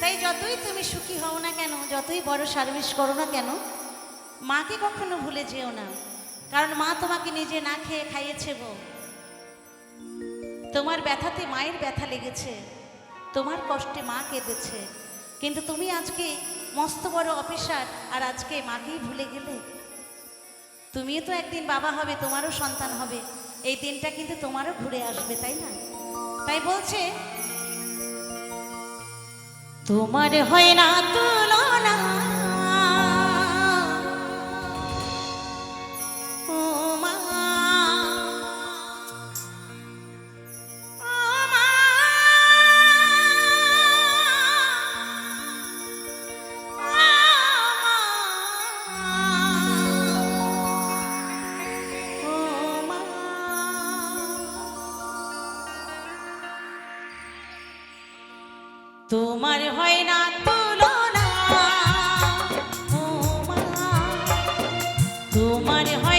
তাই যতই তুমি সুখী হও না কেন, যতই বড় সার্ভিস করো না কেন, মাকে কখনো ভুলে যেও না। কারণ মা তোমাকে নিজে না খেয়ে খাইয়েছে গো তোমার ব্যথাতে মায়ের ব্যথা লেগেছে। তোমার কষ্টে মা কেঁদেছে। কিন্তু তুমি আজকে মস্ত বড় অফিসার, আর আজকে মাকেই ভুলে গেলে? তুমিও তো একদিন বাবা হবে, তোমারও সন্তান হবে। এই দিনটা কিন্তু তোমারও ঘুরে আসবে তাই না? তাই বলছে তোমার হয় না তুলনা তোমার হয় না তুলনা। তোমার হয়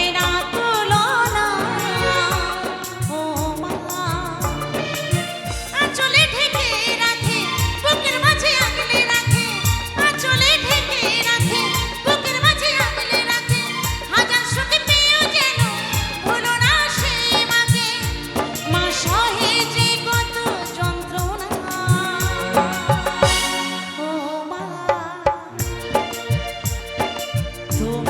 ও মা তোমার